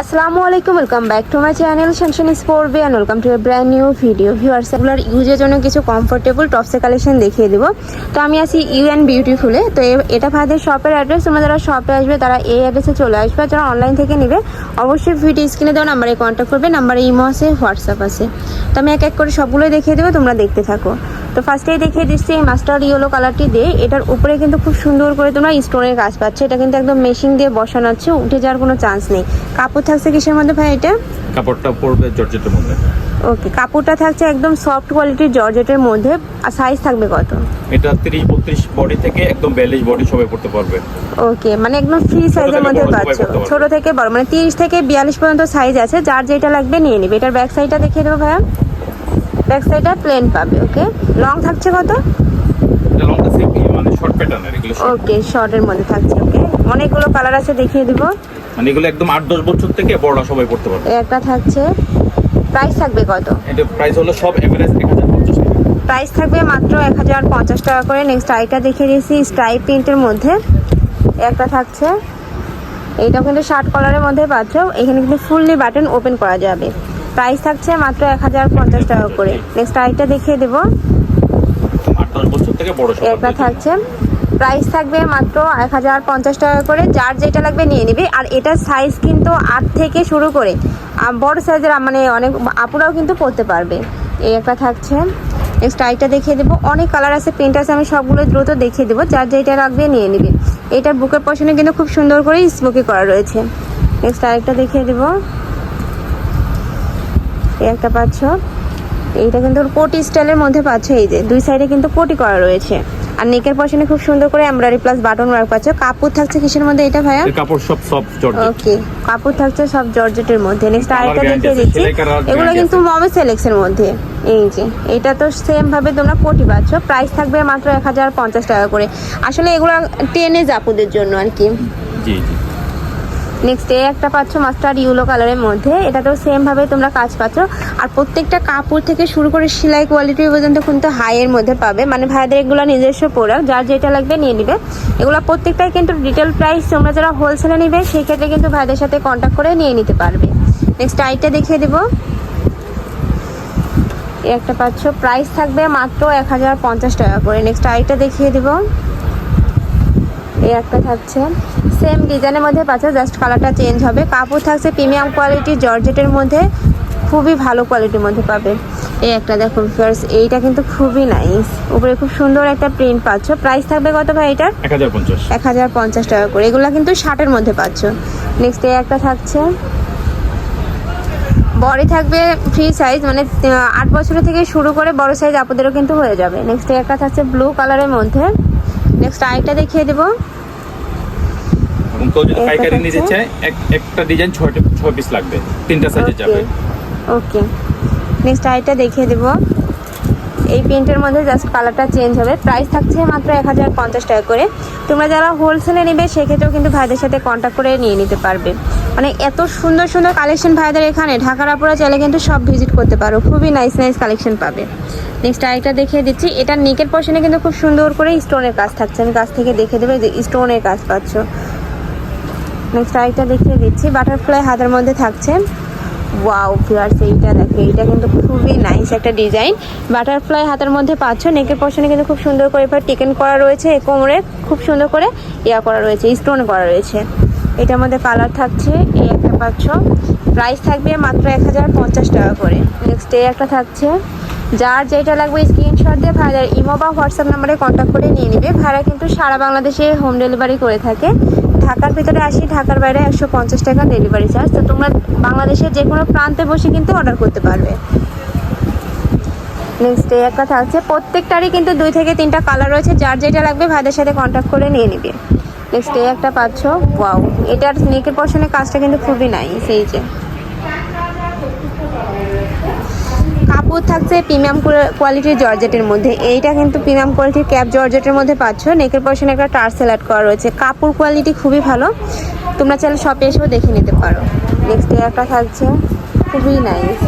আসসালামু আলাইকুম welcome back to my channel শানশান sport বে and welcome to a brand new video viewers এগুলোর ইউজের জন্য কিছু কমফোর্টেবল টপসের কালেকশন দেখিয়ে দেবো। তো আমি আছি ইউ অ্যান্ড বিউটিফুলে তো এটা ভাইদের শপের অ্যাড্রেস তোমরা যারা শপে আসবে, তারা এই অ্যাড্রেসে চলে আসবে। যারা অনলাইন থেকে নেবে, অবশ্যই ভিডিও স্ক্রিনে দেওয়া নাম্বারে কন্ট্যাক্ট করবে। নাম্বারে ইমো আছে হোয়াটসঅ্যাপ আছে। তো আমি এক এক করে সবগুলোই দেখিয়ে দেবো, তোমরা দেখতে থাকো। তো ফার্স্টেই দেখিয়ে দিচ্ছি এই মাস্টার্ড ইয়েলো কালারটি দিয়ে। এটার উপরে কিন্তু খুব সুন্দর করে তোমরা স্টোনের কাজ পাচ্ছ। এটা কিন্তু একদম মেশিন দিয়ে বসানো আছে উঠে যাওয়ার কোনো চান্স নেই। কাপড় থাকছে কিসের মধ্যে ভাই এটা? কাপড়টা পড়বে জর্জেটের মধ্যে। ওকে কাপড়টা থাকছে একদম সফট কোয়ালিটির জর্জেটের মধ্যে। আর সাইজ থাকবে কত? এটা তিরিশ বত্রিশ বডি থেকে একদম বিয়াল্লিশ বডি সবাই পড়তে পারবে। ওকে মানে একদম ফ্রি সাইজের মধ্যে পাচ্ছ। ছোট থেকে বড় মানে তিরিশ থেকে বিয়াল্লিশ পর্যন্ত সাইজ আছে। যার যেটা লাগবে নিয়ে নিবে এটার ব্যাক সাইডটা দেখিয়ে দেবো ভাইয়া। ব্যাক সাইডটা প্লেন পাবে ওকে? লং থাকছে কত? মানে। ওকে শর্টের মধ্যে থাকছে ওকে? অনেকগুলো কালার আছে দেখিয়ে দিব। মানে এগুলো একদম আট দশ বছর থেকে বড়রা সবাই পড়তে পারবে। একটা থাকছে। প্রাইস থাকবে কত? এটা প্রাইস হলো সব এভারেজ এক হাজার পঞ্চাশ টাকা। প্রাইস থাকবে মাত্র এক হাজার পঞ্চাশ টাকা করে। নেক্সট আইটা দেখিয়ে দিয়েছি স্ট্রাইপ প্রিন্টের মধ্যে। একটা থাকছে। এইটাও কিন্তু শার্ট কলারের মধ্যে পাচ্ছ। এখানে কিন্তু ফুললি বাটন ওপেন করা যাবে। প্রাইস থাকছে মাত্র এক হাজার পঞ্চাশ টাকা করে। নেক্সট আইটা দেখিয়ে দেবো। একটা থাকছে। প্রাইস থাকবে মাত্র এক হাজার পঞ্চাশ টাকা করে। যার যেটা লাগবে নিয়ে নিবে। আর এটার সাইজ কিন্তু আট থেকে শুরু করে। বড় সাইজের মানে অনেক আপুরাও কিন্তু পরতে পারবে। এই একটা থাকছে। নেক্সট আইটা দেখিয়ে দেবো। অনেক কালার আছে প্রিন্ট আছে আমি সবগুলো দ্রুত দেখিয়ে দেবো। যার যেটা লাগবে নিয়ে নিবে। এটার বুকের পশনে কিন্তু খুব সুন্দর করে স্মোকি করা রয়েছে। নেক্সট আরেকটা দেখিয়ে দেবো। এই একটা পাচ্ছ। এইটা কিন্তু কোটি স্টাইলের মধ্যে পাচ্ছ এই যে। দুই সাইডে কিন্তু কোটি করা রয়েছে। আর নেকের পশনে খুব সুন্দর করে এমব্রয়ডারি প্লাস বাটন ওয়ার্ক পাচ্ছ। কাপড় থাকছে কিসের মধ্যে এটা ভাইয়া? কাপড় সব সফট জর্জেট ওকে কাপড় থাকছে সব জর্জেটের মধ্যে। নেক্সট আরেকটা দেখিয়ে দিচ্ছি। এগুলো কিন্তু মমে সেলেক্সের মধ্যে। এই যে এটা তো সেম ভাবে তোমরা কোটি পাচ্ছ। প্রাইস থাকবে মাত্র এক হাজার পঞ্চাশ টাকা করে। আসলে এগুলো টেনে জাপুদের জন্য আর কি। জি জি। নেক্সট এ একটা পাচ্ছ মাস্টার্ড ইউলো কালারের মধ্যে। এটাতেও সেম ভাবে তোমরা কাজ পাচ্ছ। আর প্রত্যেকটা কাপড় থেকে শুরু করে সেলাই কোয়ালিটি পর্যন্ত কিন্তু হাই এর মধ্যে পাবে। মানে ভাইদের এগুলো নিজস্ব প্রোডাক্ট যার যেটা লাগবে নিয়ে নিবে। এগুলো প্রত্যেকটাই কিন্তু রিটেল প্রাইস তোমরা যারা হোলসেলে নিবে, সেই ক্ষেত্রে কিন্তু ভাইদের সাথে কন্ট্যাক্ট করে নিয়ে নিতে পারবে। নেক্সট আইটা দেখিয়ে দেবো। একটা পাচ্ছ। প্রাইস থাকবে মাত্র এক হাজার পঞ্চাশ টাকা করে। নেক্সট আইটা দেখিয়ে দেবো। এই একটা থাকছে। সেম ডিজাইনের মধ্যে পাচ্ছে জাস্ট কালারটা চেঞ্জ হবে। কাপড় থাকছে প্রিমিয়াম কোয়ালিটি জর্জেটের মধ্যে খুবই ভালো কোয়ালিটির মধ্যে পাবে। এই একটা দেখো ফার্স এইটা কিন্তু খুবই নাইস উপরে খুব সুন্দর একটা প্রিন্ট পাচ্ছ। প্রাইস থাকবে কত ভাই এটার? এক হাজার পঞ্চাশ। টাকা করে। এগুলো কিন্তু শার্টের মধ্যে পাচ্ছ। নেক্সট এই একটা থাকছে। বডি থাকবে ফ্রি সাইজ মানে আট বছরের থেকে শুরু করে বড় সাইজ আপনাদেরও কিন্তু হয়ে যাবে। নেক্সট একটা থাকছে ব্লু কালারের মধ্যে। নেক্সট আরেকটা দেখিয়ে দেবো। কেউ যদি পাইকারি নিতে চায় এক- একটা ডিজাইন ছয়টা ছয় পিস লাগবে। তিনটা সাইজে যাবে। ওকে নেক্সট আইটা দেখিয়ে দেবো। এই প্রিন্টের মধ্যে জাস্ট কালারটা চেঞ্জ হবে। প্রাইস থাকছে মাত্র এক হাজার পঞ্চাশ টাকা করে। তোমরা যারা হোলসেলে নেবে সেক্ষেত্রেও কিন্তু ভাইদের সাথে কন্ট্যাক্ট করে নিয়ে নিতে পারবে। মানে এত সুন্দর সুন্দর কালেকশন ভাইদের এখানে। ঢাকার আপুরা চাইলে কিন্তু সব ভিজিট করতে পারো। খুবই নাইস নাইস কালেকশন পাবে। নেক্সট আরেকটা দেখিয়ে দিচ্ছি। এটা নিকের পশনে কিন্তু খুব সুন্দর করে স্টোনের কাজ থাকছে। আমি কাছ থেকে দেখে দেবে যে স্টোনের কাজ পাচ্ছ। নেক্সট আরেকটা দেখিয়ে দিচ্ছি। বাটারফ্লাই হাতের মধ্যে থাকছে। ওয়াও ভিউয়ার্স এইটা দেখো, এইটা কিন্তু খুবই নাইস একটা ডিজাইন বাটারফ্লাই হাতের মধ্যে পাচ্ছ নেকের পশনে কিন্তু খুব সুন্দর করে এবার টেকেন করা রয়েছে কোমরে খুব সুন্দর করে ইয়া করা রয়েছে স্টোন করা রয়েছে। এটার মধ্যে কালার থাকছে এই একটা পাচ্ছ। প্রাইস থাকবে মাত্র এক হাজার পঞ্চাশ টাকা করে। নেক্সট এই একটা থাকছে। যার যেটা লাগবে স্ক্রিনশট দিয়ে ভাইয়ার ইমো বা হোয়াটসঅ্যাপ নাম্বারে কন্ট্যাক্ট করে নিয়ে নিবে। ভাড়া কিন্তু সারা বাংলাদেশে হোম ডেলিভারি করে থাকে। ঢাকার ভিতরে আসি, ঢাকার বাইরে একশো পঞ্চাশ টাকা ডেলিভারি চার্জ তো তোমরা বাংলাদেশের যে কোনো প্রান্তে বসে কিন্তু অর্ডার করতে পারবে। নেক্সট এই একটা থাকছে প্রত্যেকটারই কিন্তু দুই থেকে তিনটা কালার রয়েছে। যার যেটা লাগবে ভাইদের সাথে কন্ট্যাক্ট করে নিয়ে নিবে। নেক্সট ডে একটা পাচ্ছ ওয়াও এটার নেকের পশনে কাজটা কিন্তু খুবই নাই সেই যে। কাপড় থাকছে প্রিমিয়াম কোয়ালিটির জর্জেটের মধ্যে। এইটা কিন্তু প্রিমিয়াম কোয়ালিটির ক্যাপ জর্জেটের মধ্যে পাচ্ছ। নেকের পশনে একটা টার্সেল অ্যাড করা রয়েছে। কাপড় কোয়ালিটি খুবই ভালো। তোমরা চাইলে শপে এসেও দেখে নিতে পারো। নেক্সট একটা থাকছে। খুবই নাইস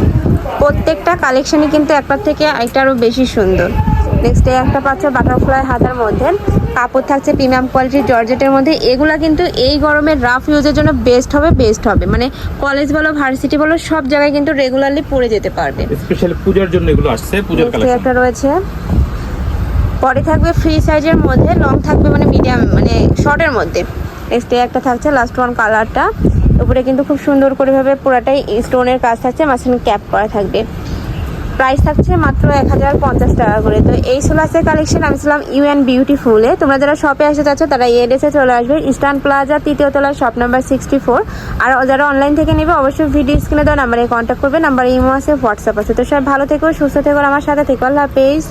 প্রত্যেকটা কালেকশানই কিন্তু একটার থেকে একটা আরও বেশি সুন্দর। নেক্সট একটা পাচ্ছ বাটারফ্লাই হাতার মধ্যে। কাপড় থাকছে প্রিমিয়াম কোয়ালিটির জর্জেটের মধ্যে। এগুলা কিন্তু এই গরমের রাফ ইউজের জন্য বেস্ট হবে বেস্ট হবে। মানে কলেজ বলো ভার্সিটি বলো সব জায়গায় কিন্তু রেগুলারলি পরে যেতে পারবে। স্পেশালি পূজার জন্য এগুলো আসছে পূজার কালেকশন একটা রয়েছে। পরে থাকবে ফ্রি সাইজের মধ্যে লং থাকবে মানে মিডিয়াম মানে শর্টের মধ্যে। নেক্সট একটা থাকছে লাস্ট ওয়ান কালারটা উপরে কিন্তু খুব সুন্দর করে ভাবে পুরাটাই স্টোনের কাজ থাকছে মাঝখানে ক্যাপ করা থাকবে। প্রাইস থাকছে মাত্র এক হাজার পঞ্চাশ টাকা করে। তো এই সোলাসের কালেকশন আমি ছিলাম ইউ অ্যান্ড বিউটিফুলে তোমরা যারা শপে আসতে চাচ্ছ তারা এডেসে চলে আসবে। ইস্টার্ন প্লাজা তৃতীয় তলার শপ নাম্বার সিক্সটি ফোর আর যারা অনলাইন থেকে নেবে, অবশ্যই ভিডিও স্ক্রিনে দেওয়া নাম্বারে কন্ট্যাক্ট করবে। নাম্বার ইমো আছে হোয়াটসঅ্যাপ আছে। তো সব ভালো থেকো, সুস্থ থেকো আমার সাথে থেকো। আল্লাহ হাফেজ।